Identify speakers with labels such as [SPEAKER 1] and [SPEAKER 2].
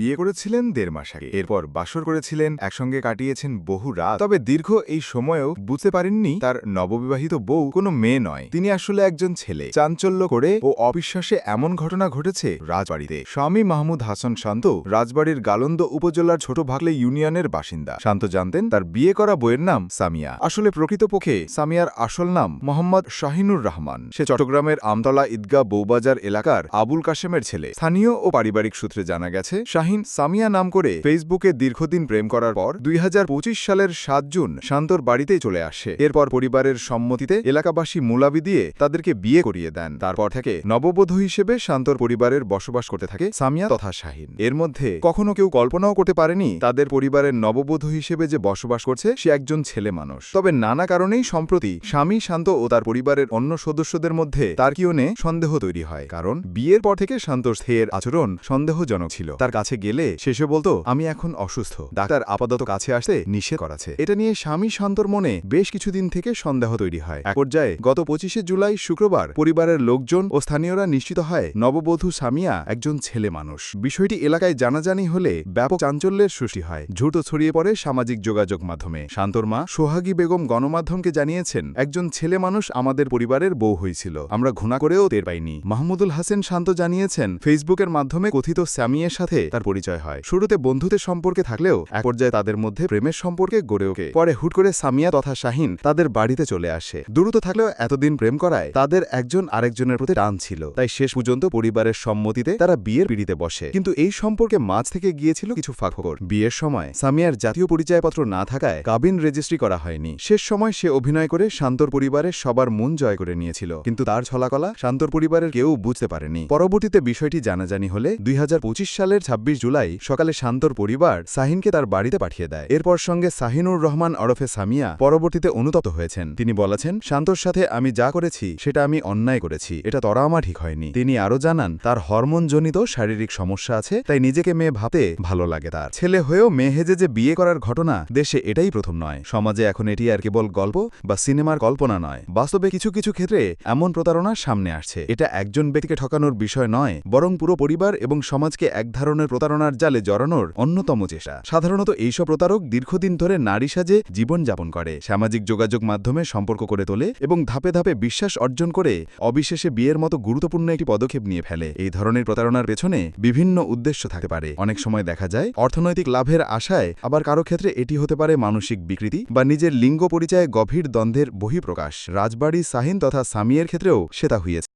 [SPEAKER 1] বিয়ে করেছিলেন দেড় মাস আগে। এরপর বাসর করেছিলেন, একসঙ্গে কাটিয়েছেন বহু রাত। তবে দীর্ঘ এই সময়েও বুঝতে পারেননি তার নববিবাহিত বউ কোনো মেয়ে নয়। তিনি আসলে একজন ছেলে। চাঞ্চল্য করে ও অবিশ্বাসে এমন ঘটনা ঘটেছে রাজবাড়িতে। স্বামী মাহমুদ হাসান শান্ত রাজবাড়ির গালন্দ উপজেলার ছোট ভাগলে ইউনিয়নের বাসিন্দা। শান্ত জানতেন তার বিয়ে করা বইয়ের নাম সামিয়া। আসলে প্রকৃতপক্ষে সামিয়ার আসল নাম মোহাম্মদ শাহিনুর রহমান। সে চট্টগ্রামের আমতলা ঈদগা বৌবাজার এলাকার আবুল কাশেমের ছেলে। স্থানীয় ও পারিবারিক সূত্রে জানা গেছে, শাহিন সামিয়া নাম করে ফেসবুকে দীর্ঘদিন প্রেম করার পর দুই হাজার পঁচিশ সালের সাত জুন শান্তর বাড়িতেই চলে আসে। এরপর পরিবারের সম্মতিতে এলাকাবাসী মুলাবি দিয়ে তাদেরকে বিয়ে করিয়ে দেন। তারপর থেকে নববধূ হিসেবে শান্তর পরিবারের বসবাস করতে থাকে সামিয়া তথা শাহিন। এর মধ্যে কখনো কেউ কল্পনাও করতে পারেনি তাদের পরিবারের নববধূ হিসেবে যে বসবাস করছে, সে একজন ছেলে মানুষ। তবে নানা কারণেই সম্প্রতি স্বামী শান্ত ও তার পরিবারের অন্য সদস্যদের মধ্যে তার কিয়নে সন্দেহ তৈরি হয়। কারণ বিয়ের পর থেকে শান্তর স্থেয়ের আচরণ সন্দেহজনক ছিল। তার কাছে গেলে শেষে বলতো, আমি এখন অসুস্থ। ডাক্তার আপাতত কাছে আসতে নিষেধ করাছে। এটা নিয়ে স্বামী শান্তর মনে বেশ কিছুদিন থেকে সন্দেহ তৈরি হয়। এক পর্যায়ে গত পঁচিশে জুলাই শুক্রবার পরিবারের লোকজন ও স্থানীয়রা নিশ্চিত হয়, নববধূ সামিয়া একজন ছেলে মানুষ। বিষয়টি এলাকায় জানাজানি হলে ব্যাপক চাঞ্চল্যের সৃষ্টি হয়। ঝুট ছড়িয়ে পড়ে সামাজিক যোগাযোগ মাধ্যমে। শান্তর মা সোহাগী বেগম গণমাধ্যমকে জানিয়েছেন, একজন ছেলে মানুষ আমাদের পরিবারের বউ হয়েছিল। আমরা ঘুণা করেও টের পাইনি। মাহমুদুল হাসেন শান্ত জানিয়েছেন, ফেসবুকের মাধ্যমে কথিত স্যামিয়ের সাথে তার পরিচয় হয়। শুরুতে বন্ধুদের সম্পর্কে থাকলেও এক পর্যায়ে তাদের মধ্যে প্রেমের সম্পর্কে গড়ে ওঠে। পরে হুট করে সামিয়া তথা শাহিন তাদের বাড়িতে চলে আসে। দূরত থাকলেও এতদিন প্রেম করায় তাদের একজন আরেকজনের প্রতি টান ছিল। তাই শেষ পর্যন্ত পরিবারের সম্মতিতে তারা বিয়ের পিড়িতে বসে। কিন্তু এই সম্পর্কে মাঝ থেকে গিয়েছিল কিছু ফাঁকফোকর। বিয়ের সময় সামিয়ার জাতীয় পরিচয়পত্র না থাকায় কাবিন রেজিস্ট্রি করা হয়নি। শেষ সময় সে অভিনয় করে শান্তর পরিবারের সবার মন জয় করে নিয়েছিল। কিন্তু তার ছলাকলা শান্তর পরিবারের কেউ বুঝতে পারেনি। পরবর্তীতে বিষয়টি জানাজানি হলে দুই হাজার পঁচিশ সালের ২৬ জুলাই সকালে শান্তর পরিবার সাহিনকে তার বাড়িতে পাঠিয়ে দেয়। এরপর সঙ্গে সাহিনুর রহমান ওরফে সামিয়া পরবর্তীতে অনুতপ্ত হয়েছেন। তিনি বলেছেন, শান্তর সাথে আমি যা করেছি, সেটা আমি অন্যায় করেছি। এটা তরা আমার ঠিক হয়নি। তিনি আরও জানান, তার হরমোনজনিত শারীরিক সমস্যা আছে, তাই নিজেকে মেয়ে ভাবতে ভালো লাগে তার। ছেলে হয়েও মেয়ে হেজে যে বিয়ে করার ঘটনা, দেশে এটাই প্রথম নয়। সমাজে এখন এটি আর কেবল গল্প বা সিনেমার কল্পনা নয়। বাস্তবে কিছু কিছু ক্ষেত্রে এমন প্রতারণা সামনে আসছে। এটা একজন ব্যক্তিকে ঠকানোর বিষয় নয়, বরং পুরো পরিবার এবং সমাজকে এক ধরনের প্রতারণার জালে জড়ানোর অন্যতম চেষ্টা। সাধারণত এইসব প্রতারক দীর্ঘদিন ধরে নারী সাজে জীবনযাপন করে, সামাজিক যোগাযোগ মাধ্যমে সম্পর্ক করে তোলে এবং ধাপে ধাপে বিশ্বাস অর্জন করে অবিশেষে বিয়ের মতো গুরুত্বপূর্ণ একটি পদক্ষেপ নিয়ে ফেলে। এই ধরনের প্রতারণার পেছনে বিভিন্ন উদ্দেশ্য থাকতে পারে। অনেক সময় দেখা যায়, অর্থনৈতিক লাভের আশায় আবার কারও ক্ষেত্রে এটি হতে পারে মানসিক বিকৃতি বা নিজের লিঙ্গ পরিচয়ে গভীর দ্বন্দ্বের বহিঃপ্রকাশ। রাজবাড়ি সাহিন তথা সামিয়ের ক্ষেত্রেও সেটা হইয়েছে।